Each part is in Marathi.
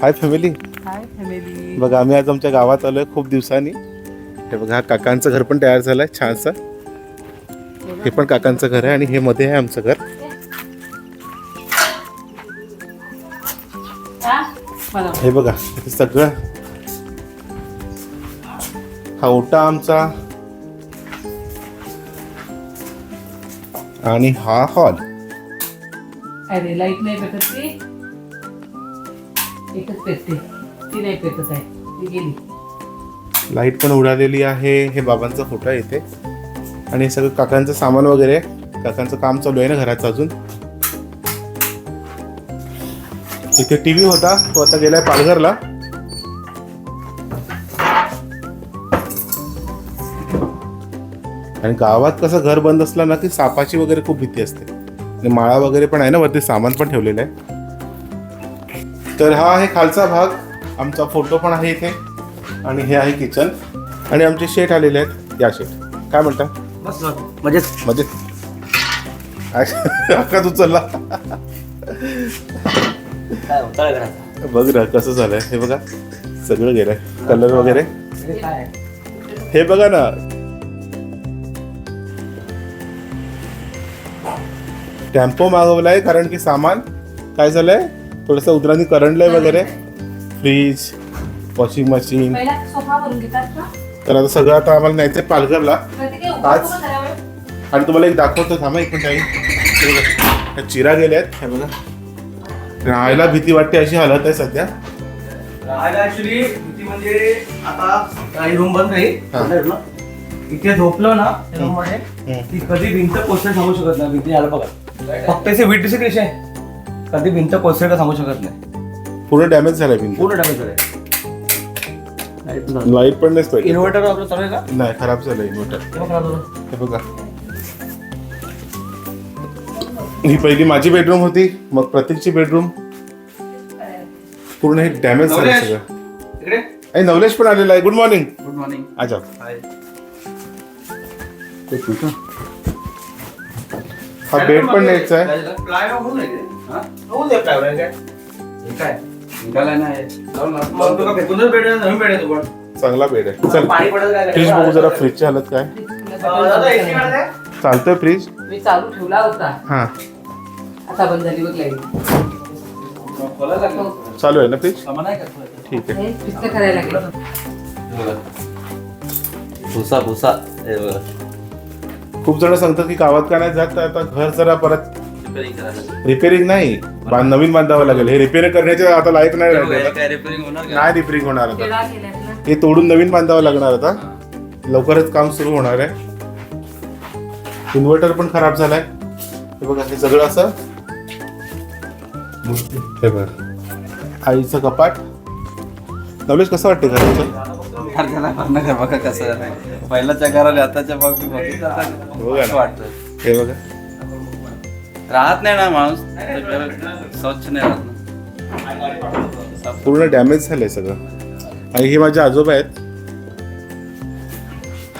हाय फॅमिली हाय फॅमिली बघा आम्ही आज आमच्या गावात आलोय खूप दिवसांनी. हे बघा हा काकांचं घर पण तयार झालंय छानसं. हे पण काकांचं घर आहे आणि हे मध्ये आहे आमचं घर. हे? बघा सगळं. हा ओटा आमचा. आणि हा हॉल. अरे लाइट नाही एकच पेटते. ती नाही पेटत आहे. ती गेली. लाइट पण उडालेली आहे. हे बाबांचा फोटो आहे इथे. आणि हे सगळं काकांचं सामान वगैरे आहे. काकांचं काम चालू आहे ना घराचं अजून. इथे टीव्ही होता. तो आता गेलाय पालघरला. आणि गावात कसं घर बंद असलं ना की सापाची वगैरे खूप भीती असते. आणि माळा वगैरे पण आहे ना वरती सामान पण ठेवलेलं आहे. तर हा आहे खालचा भाग. आमचा फोटो पण आहे इथे. आणि हे आहे किचन. आणि आमचे शेट आलेले आहेत. या शेट काय म्हणता? बस. मजेत. म्हणजे का तू चलला काय होतं घरात बघ ना कसं झालंय. हे बघा. सगळं गेलंय. कलर वगैरे? काय हे बघा ना. टेम्पो मागवलाय कारण की सामान काय झालंय? थोडस उतरांनी करंडलंय वगैरे. फ्रीज वॉशिंग मशीन पहिला सोफा भरून घेतात का? तर आता सगळं आता आम्हाला न्यायचंय पालघरला. प्रत्येकी आज? आणि तुम्हाला एक दाखवतो थांबा एक मिनिट. हे ह्या चिरा गेल्या आहेत. हे बघा. राहायला भीती वाटते अशी हालत आहे सध्या. राहायला ऍक्च्युली भीती म्हणजे आता काही रूम बंद राहील हा. बंद राहील ना. इथे झोपलो ना रूममध्ये. ती कधी भिंत कोसळ सांगू शकत नाही. भीती आलं बघा. फक्त इथे विटीचे विषय आहे. कधी भिंत कोसळ का सांगू शकत नाही. पूर्ण डॅमेज झालाय भिंत. पूर्ण डॅमेज झालंय. लाइट पण नाही पाहिजे इन्व्हर्टर आपलं चालू आहे का? नाही खराब झालं इन्व्हर्टर ते बघ खराब झालं. हे बघा. ही पहिली माझी बेडरूम होती मग प्रतीकची बेडरूम पूर्ण हे डॅमेज झालं नवलेश. सगळं. इकडे. आणि नवलेश पण आलेला आहे. गुड मॉर्निंग गुड मॉर्निंग अच्छा हाय हा बेड पण न्यायचा आहे. हा? हे चांगला बेड आहे. चल पाणी पडत काय फ्रीज बघू जरा फ्रीजची हालत काय. चालतोय फ्रीज मी चालू ठेवला होता. हा. आता बंद झाली बघ लाइट. खोलायला लागलं. चालू आहे ना फ्रीज? ठीक आहे. हे करायला लागेल. भुसा भुसा. खूप जण सांगतात की गावात का नाही जात तर आता घर जरा परत रिपेअरिंग नाही नवीन बांधावं लागेल. हे रिपेअर करण्याचे आता लायक नाही राहिलं आता. नाही रिपेअरिंग होणार आता. हे तोडून नवीन बांधावं लागणार आता. लवकरच काम सुरू होणार आहे. इन्व्हर्टर पण खराब झालाय. हे बघा हे सगळं असं. हे बघा. आईचं कपाट. नवलेश कसं वाटते घराचं फार त्याला भांडणं कर बघा कसं आहे. पहिल्याच्या घराला आताच्या बघ मी बघितलं आता. वाटतं हे बघा. राहत नाही ना माणूस ते घर स्वच्छ नाही राहत. ना पूर्ण डॅमेज झालंय सगळं. आणि हे माझे आजोबा आहेत.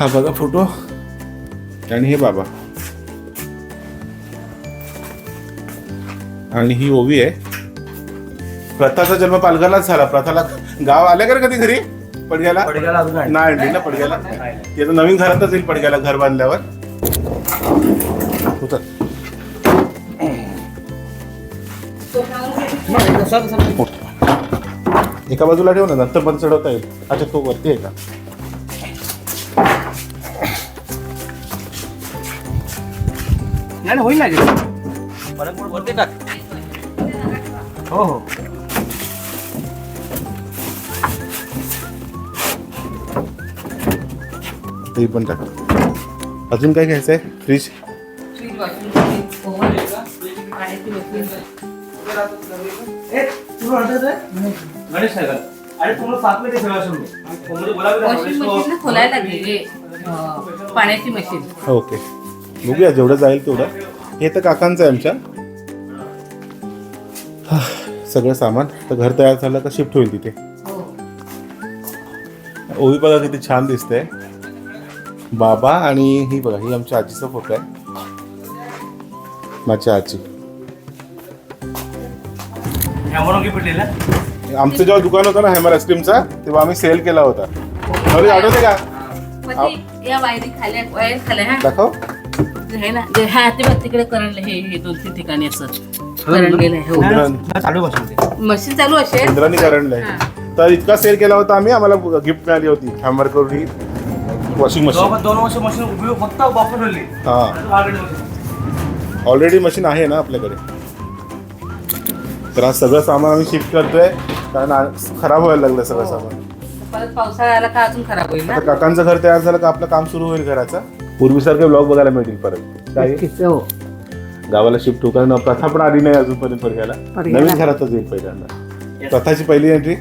हा बघा फोटो. आणि हे बाबा. आणि ही ओवी आहे. प्रथाचा जन्म पालघरलाच झाला. प्रथाला गाव आल्या का रे कधी घरी? पडग्याला? पडग्याला अजून. नाही आणली ना पडग्याला? ती आता नवीन घरातच येईल पडग्याला घर बांधल्यावर. उतर. एका बाजूला ठेव ना नंतर पण चढवता येईल. अच्छा तो वरती आहे का? नाही होईल ना परत वरती टाक. हो हो. ते पण टाका. अजून काय घ्यायचं आहे? फ्रीज खोलायला पाण्याची मशीन. ओके. बघूया जेवढं जाईल तेवढं. हे तर काकांचं आहे आमच्या. हा, सगळं सामान. तर घर तयार झालं का शिफ्ट होईल तिथे. हो. ओवी बघा किती छान दिसते बाबा आणि ही बघा ही आमच्या आजीचा फोटो आहे. माझ्या आजी. आमचं जेव्हा दुकान होतं ना हेमर आईस्क्रीमचा तेव्हा आम्ही सेल केला होता. नवलेश आठवते का? हा. दाखव. हा तिकडे करंट हे दोन तीन ठिकाणी असं. करंट गेलंय इंद्रान- चालू बसून मशीन चालू असेल? इंद्रानी करंडलंय. तर इतका सेल केला होता आम्ही आम्हाला गिफ्ट मिळाली होती. हॅमर करून ही. वॉशिंग मशीन दोन वर्ष मशीन उभी फक्त वापरली हा. ऑलरेडी मशीन आहे. ना आपल्याकडे. तर आज सगळं सामान आम्ही शिफ्ट करतोय. कारण आ- खराब व्हायला लागलं सगळं सामान. परत पावसाळा आला का अजून खराब होईल ना? आता काकांचं घर तयार झालं का आपलं काम सुरू होईल घराचं? पूर्वीसारखे ब्लॉग बघायला मिळतील परत. काय? हो. गावाला शिफ्ट होऊ कारण प्रथा पण आली नाही अजूनपर्यंत पर्याला. नवीन घरातच येईल पहिल्यांदा. प्रथाची पहिली एंट्री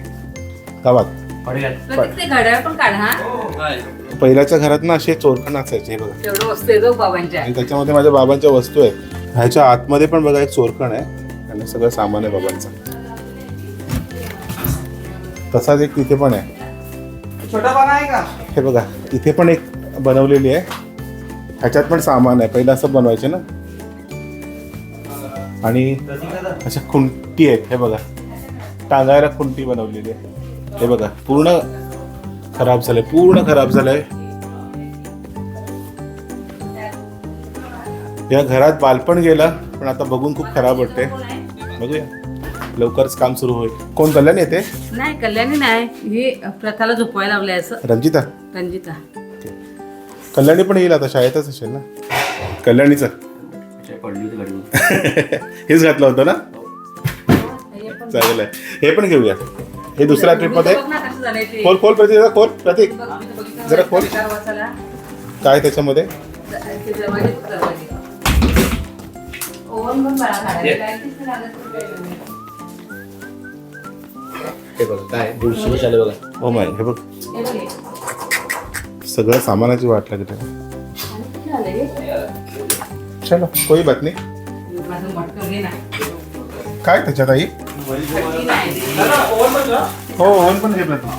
गावात. प्रत्येक ते घड्याळ पण काढ हा? पहिल्याच्या घरात ना असे चोरखण असायचे हे बघा. तेवढं बाबांच्या. आणि त्याच्यामध्ये माझ्या बाबांच्या वस्तू आहेत. ह्याच्या आतमध्ये पण बघा एक चोरखण आहे. आणि सगळं सामान आहे बाबांचं. तसाच एक तिथे पण आहे. छोटा पाना आहे का? हे बघा इथे पण एक बनवलेली आहे. ह्याच्यात पण सामान आहे. पहिलं असं बनवायचे ना. आणि अशा खुंटी आहेत हे बघा. टांगायला खुंटी बनवलेली आहे. हे बघा पूर्ण खराब झालंय पूर्ण खराब झालंय. या घरात बालपण गेलं पण आता बघून खूप खराब वाटते बघूया. लवकरच काम सुरू होईल. कोण कल्याण येते? नाही कल्याणी नाही. ही प्रथाला झोपवायला लावलंय असं. रंजिता? रंजिता. कल्याणी पण येईल आता शाळेतच असेल ना? कल्याणीचं. हेच घातलं होतं ना? हे. चांगलं आहे हे पण घेऊया. हे दुसऱ्या ट्रिपमध्ये बघ ना कसं झालंय ते. खोल खोल प्रतीक जरा खोल प्रतीक जरा खोल. काय त्याच्यामध्ये. हे बघा काय दीडशे झाले बघा हो माय हे बघ बघ. सगळं सामानाची वाट लागत आहे आणि किती झालंय हे? चलो कोई बात नाही. काय त्याच्यात आई. हो ओव्हन पण घे प्रतीक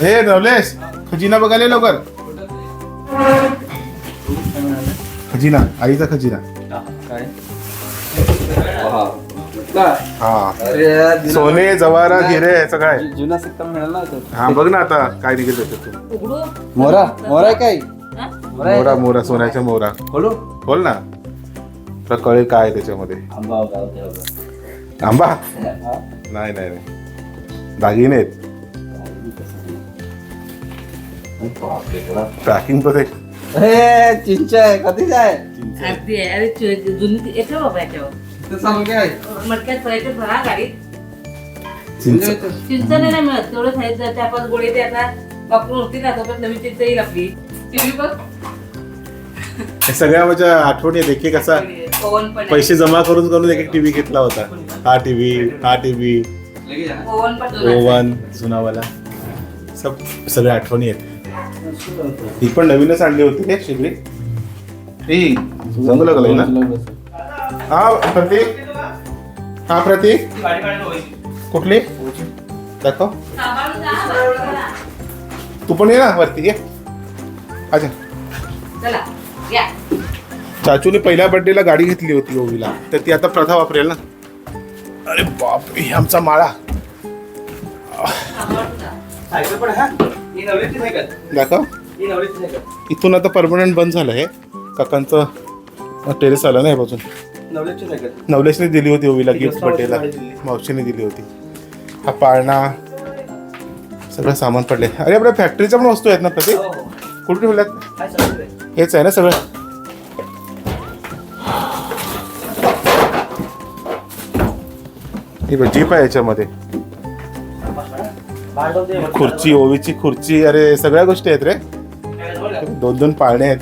हे नवलेश खजिना बघायला लवकर. खजिना आईचा खजिना. काय हा. सोने जवारा हिरे सगळं आहे. जुना सिक्का मिळाला ना तो. हा बघ ना आता काय निघेल त्याच्यातून उघडू? मोरा मोरा आहे काय? मोरा मोरा सोन्याच्या मोरा. खोलू? बोल ना. तुला कळेल काय आहे त्याच्यामध्ये? आंबा आंबा नाही नाही नाही. दागिने आहेत. पॅकिंग पण एक ए चिंच आहे कधीच आहे अगदी आहे. अरे चु- जुनी येते बाबा याच्यावर. ते सांग काय मटक्यात फळायचे भरा गाडीत. चिंच. चिंचने नाही मिळत. तेवढं खायचं चार पाच गोळे ते आता वापरून होती ना तोपर्यंत नवीन चिंच येईल आपली. टीव्ही बघ. हे सगळ्या माझ्या आठवणी आहेत. एक एक असा पण. पैसे जमा करून करून एक एक टीव्ही घेतला होता. हा टीव्ही हा टीव्ही. ओव्हन पण. ओवन जुनावाला. सब सगळ्या आठवणी आहेत. ही पण नवीनच आणली होती रे शिगडी ही जंगल लागलंय ना हा प्रतीक. हा प्रतीक. कुठली? दाखव. तू पण ये ना वरती ये. अच्छा चला या. चाचूने पहिल्या बर्थडेला गाडी घेतली होती ओवीला. तर ती आता प्रथा वापरेल ना? अरे बाप रे आमचा माळा. दाखव. इथून आता परमनंट बंद झालं हे. काकांचं टेरेस आलं ना हे बाजून. नवलेशने दिली होती ओवीला गिफ्ट बड्डेला बर्थडेला मावशीने दिली. होती. हा पाळणा. सगळं सामान पडले अरे आपल्या फॅक्टरीच्या पण वस्तू आहेत ना प्रत्येक कुठे ठेवल्यात? हेच आहे ना सगळं? ही बघ जीप आहे याच्यामध्ये. खुर्ची ओवीची खुर्ची अरे सगळ्या गोष्टी आहेत रे. दोन दोन पाळणे आहेत.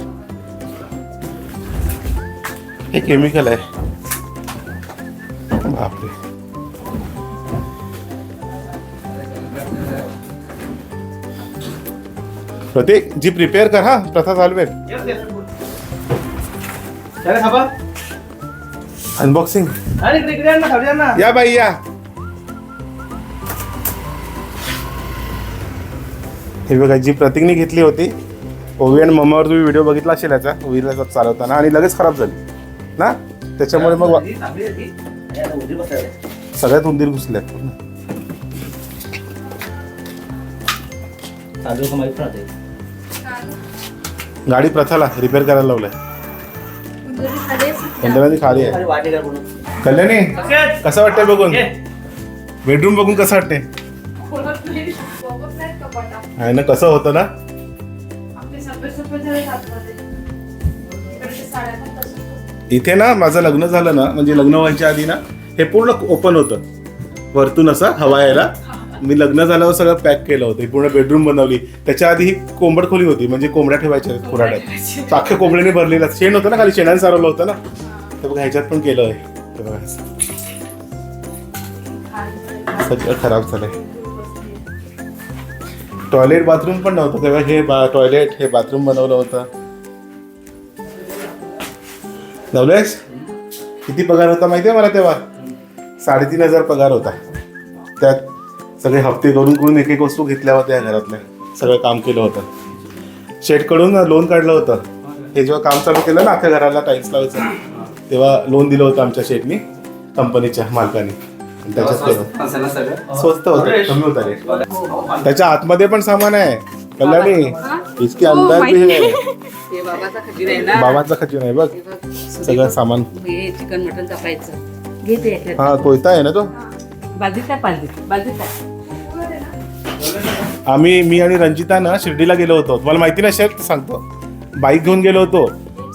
हे केमिकल आहे. बापरे. प्रतीक जी प्रिपेअर कर हा. प्रथा चालवेल अनबॉक्सिंग अरे इकडे इकडे आण ना खाली आण ना या बाई या. हे बघा जी प्रतीकने घेतली होती ओवी आणि मम्मावर तुम्ही व्हिडिओ बघितला असेल याचा ओवीला चालवताना आणि लगेच खराब झाली. ना? त्याच्यामुळे मग वा- चांगली आहे ती. आणि आता उडी बसायला. सगळ्यात उंदीर घुसल्यात. पूर्ण. चालू का माहीत राहते गाडी प्रथाला रिपेअर करायला लावलाय. कल्याणी खाली आहे. कल्याणी कसं वाटतंय बघून? बेडरूम बघून कसं वाटतंय? आहे ना कसं होतं ना? इथे ना माझं लग्न झालं ना म्हणजे लग्न व्हायच्या आधी ना हे पूर्ण ओपन होतं. वरतून असं हवा यायला. मी लग्न झाल्यावर सगळं पॅक केलं होतं. पूर्ण बेडरूम बनवली. त्याच्या आधी ही कोंबड खोली होती. म्हणजे कोंबड्या ठेवायच्या खुराड्यात. तर अख्ख्या कोंबड्याने भरलेलं. शेण होतं ना खाली शेणाने सारवलं होतं ना? तर बघा ह्याच्यात पण केलं आहे. हे. सगळं खराब झालंय. टॉयलेट बाथरूम पण नव्हतं तेव्हा. हे टॉयलेट हे बाथरूम बनवलं होतं. नवलेश किती पगार होता माहितीये मला तेव्हा? साडेतीन हजार पगार होता. त्यात सगळे हप्ते करून करून एक एक वस्तू घेतल्या होत्या घरातल्या. सगळं काम केलं होतं. शेटकडून लोन काढलं होतं. हे जेव्हा काम चालू केलं ना अख्ख्या घराला टाईल्स लावायचं. तेव्हा लोन दिलं होतं आमच्या शेटनी कंपनीच्या मालकाने. त्याच्यात स्वस्त होतं. कमी होता रेट. त्याच्या आतमध्ये पण सामान आहे. कल्याणी इसके अंदर भी है. हे बाबाचा खजिना आहे बघ. हे सगळं सामान. हे चिकन मटन. हा कोयता आहे ना तो? बाजूत आहे बाजूत बाजूत आहे आम्ही मी आणि रंजिता ना शिर्डीला गेलो होतो. तुम्हाला माहिती नसेल तर सांगतो. बाईक घेऊन गेलो होतो.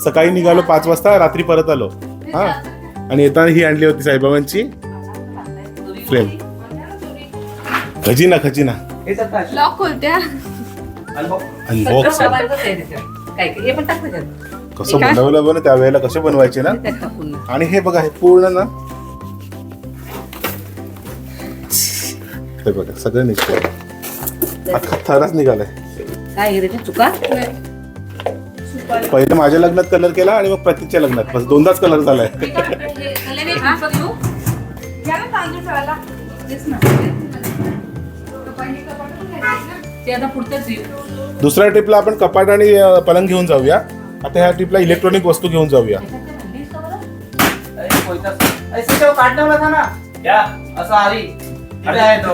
सकाळी निघालो पाच वाजता रात्री परत आलो. हा? आणि येताना ही आणली होती साईबाबांची फ्रेम खजिना खजिना. लॉक खोलत्या. अनबॉक्स. काय हे पण कसं बनवलं बरं? त्यावेळेला कसे बनवायचे ना? ना. आणि हे बघा हे पूर्ण ना हे बघा सगळं निघतंय अख्खा थरच निघालाय काय हे चुका पहिले माझ्या लग्नात कलर केला आणि मग प्रतीकच्या लग्नात बस दोनदाच कलर झालाय आता. दुसऱ्या ट्रिपला आपण कपाट आणि पलंग घेऊन जाऊया. आता ह्या ट्रिपला इलेक्ट्रॉनिक वस्तू घेऊन जाऊया. असं आली तो.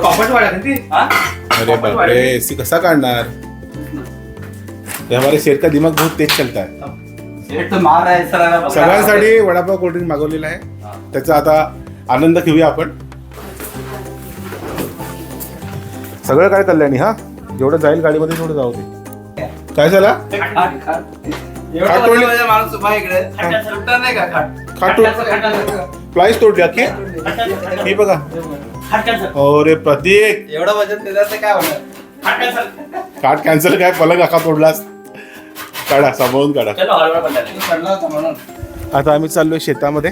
ती? हा? अरे बापरे एसी कसा काढणार? ये हमारे शेर का दिमाग बहुत तेज चलता है. सगळ्यांसाठी वडापाव कोल्ड्रिंक मागवलेला आहे. त्याचा आता आनंद घेऊया आपण. सगळं काय कल्याणी हा? जेवढं जाईल गाडीमध्ये तेवढं जाऊ दे. काय झाला? खाट तोडली. अख्खी? ही बघा. अरे प्रतीक. एवढं वजन त्याचं काय होणार? काट कॅन्सल काय? पलंग अख्खा तोडलास? काढा सांभाळून काढा. पडला होता म्हणून. आता आम्ही चाललोय शेतामध्ये.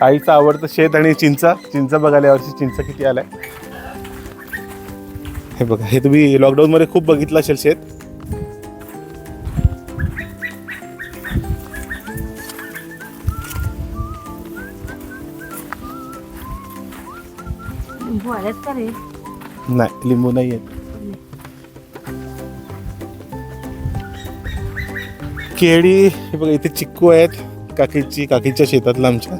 आईचं आवडतं शेत आणि चिंचा. चिंचा बघायला यावर्षी चिंचा किती आलाय. हे बघा हे तुम्ही लॉकडाऊन मध्ये खूप बघितलं असेल शेत. लिंबू आलेत का रे नाही लिंबू नाही आहेत केळी हे बघा इथे चिक्कू आहेत. काकीची काकीच्या शेतातला आमच्या.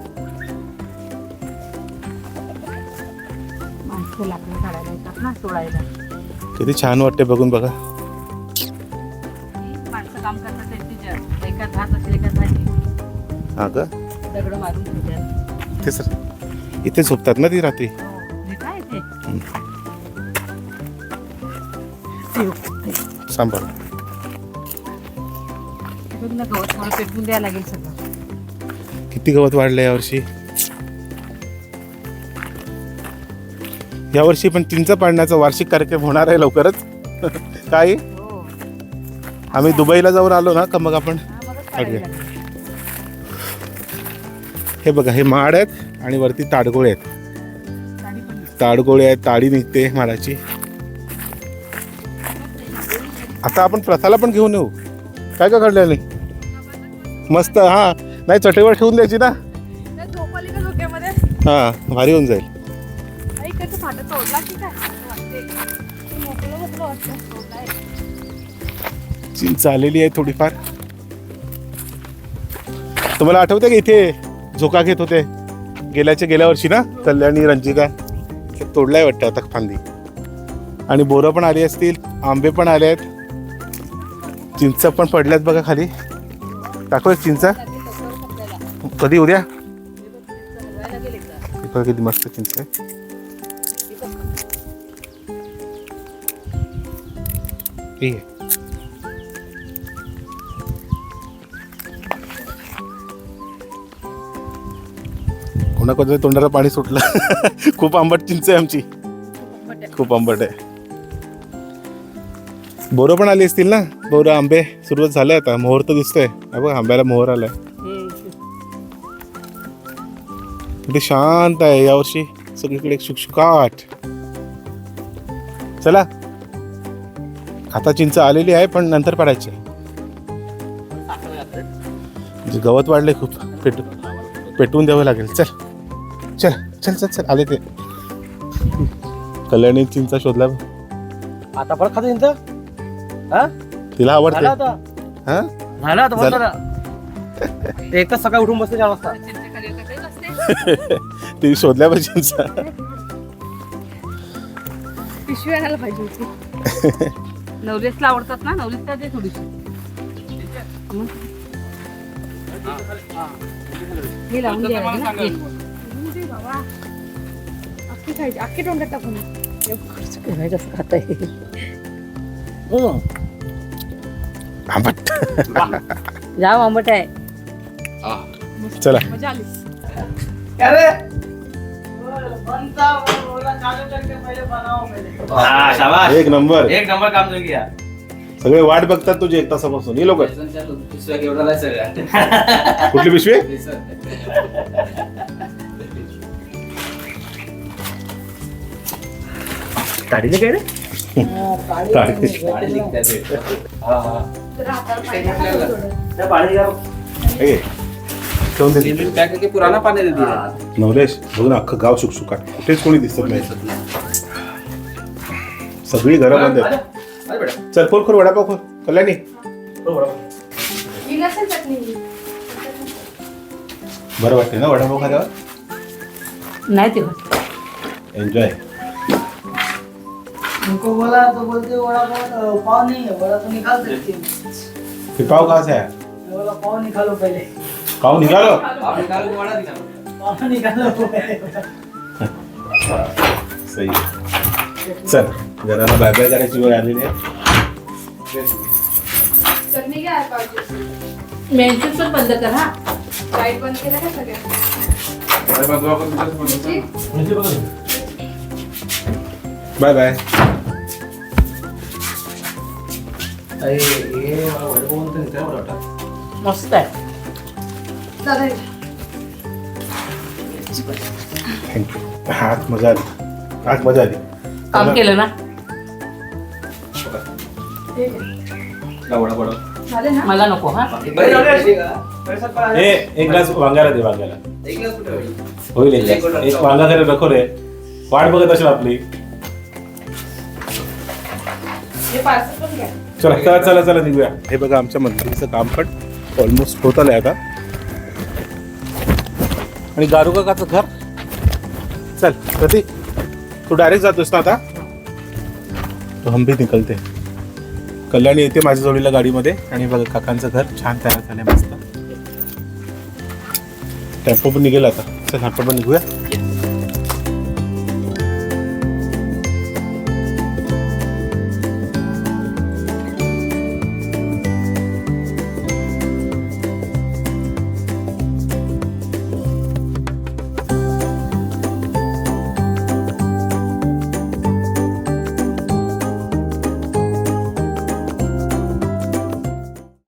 किती छान वाटते बघून बघा. काम करतात हा इथे सर इथे झोपतात ना ती रात्री. हो, ते सांभाळ द्यायला लागेल सगळं. किती गवत वाढलं यावर्षी यावर्षी पण चिंच पाडण्याचा वार्षिक कार्यक्रम होणार आहे लवकरच. काय? हो आम्ही दुबईला जाऊन आलो ना का मग आपण? हा, मगच अगदी. काढायला लागेल. हे बघा हे माड आहेत आणि वरती ताडगोळे आहेत. ताडगोळे आहेत ताडी निघते माडाची आता आपण प्रथाला पण घेऊन येऊ. काय का काढलं नाही? मस्त हा. नाही चटेवर ठेवून द्यायची ना? हा भारी होऊन जाईल. काय? चिंच आलेली आहे थोडीफार. तुम्हाला आठवते का इथे झोका घेत होते? गेल्याच्या गेल्या वर्षी ना? कल्याणी रंजिता. तोडलाय वाटतं आता फांदी. आणि बोरं पण आली असतील आंबे पण आले आहेत. चिंच पण पडल्यात बघा खाली. टाकू एक कधी उद्या? बघा किती मस्त चिंच आहे. ठीक आहे कोणाकोणाच्या तोंडाला पाणी सुटलं. खूप आंबट चिंच आहे आमची. खूप आंबट आहे. बोरं पण आली असतील ना? बोरं आंबे सुरुवात झाले आता. मोहर तर दिसतोय बघ आंब्याला मोहर आलाय. किती शांत आहे यावर्षी सगळीकडे शुकशुकाट. चला. आता चिंच आलेली आहे पण नंतर पडायची. गवत वाढले खूप. पेटू पेटवून द्यावं लागेल. चल. चल चल चल चल आले ते. कल्याणी चिंचा शोधला. आता परत खातो हा? तिला आवडते. झालं आता. हा? झालं आता बंद झालं. करा. ते एकच सकाळी उठून बसते चार वाजता ती शोधल्या पाहिजे चिंचा. पिशवी आणायला पाहिजे होती. नवलेसला आवडतात ना नवलेसला दे थोडीशी. हे लावून द्यायला ना हे. अख्खी खायची अख्खी तोंडात टाकून काय कसं खाताय आंबट जाम आंबट आहे चला मजा आली अरे हा, शाबास. एक नंबर एक नंबर काम जो किया सगळे वाट बघतात तुझी एक तासापासून ये लोक सगळ्या कुठली पिशवी पुराना पानी दे. दिया नवलेश बघ ना अख्खं गाव शुकशुकाट कुठेच कोणी दिसत नाही. सगळी घरं बंद आहेत. अरे बेटा. चल खोल खोल वडापाव खोल कल्याणी. बरं वाटते ना वडापाव खाल्यावर नाही ते. एन्जॉय उनको बोला तो बोलते वड़ा पाव पाव नहीं है वड़ा तो निकाल सकते हैं हे पाव कहा से मैं बोला पाव निकालो पहले। पाव निघालो पाव निकाल वड़ा दिखा पाव निकालो सही चल घराला बाय बाय करायची वेळ आलेली आहे पाहिजे मेन्शन पण बंद कर हा? लाईट बंद केलं का सगळ्या बाय बाय। मस्त आहे थँक्यू आज मजा आली आज मजा आली काम केलं ना मला नको हा. ए एक ग्लास वांग्याला दे वांग्याला एक ग्लास कुठे होईल? एक वांगा घरी नको रे वाट बघत असेल आपली हे पार्सल चला चला चला चला निघूया. हे बघा आमच्या मंदिराचं काम पण ऑलमोस्ट होत आलंय आता. आणि गारू काकाचं घर? चल प्रती तू डायरेक्ट जातोस ना आता? तो हम भी निकलते. कल्याणी येते माझ्या जोडीला गाडीमध्ये. आणि बघा काकांचं घर छान तयार झालंय मस्त. टेम्पो पण निघेल आता. चल आपण पण निघूया.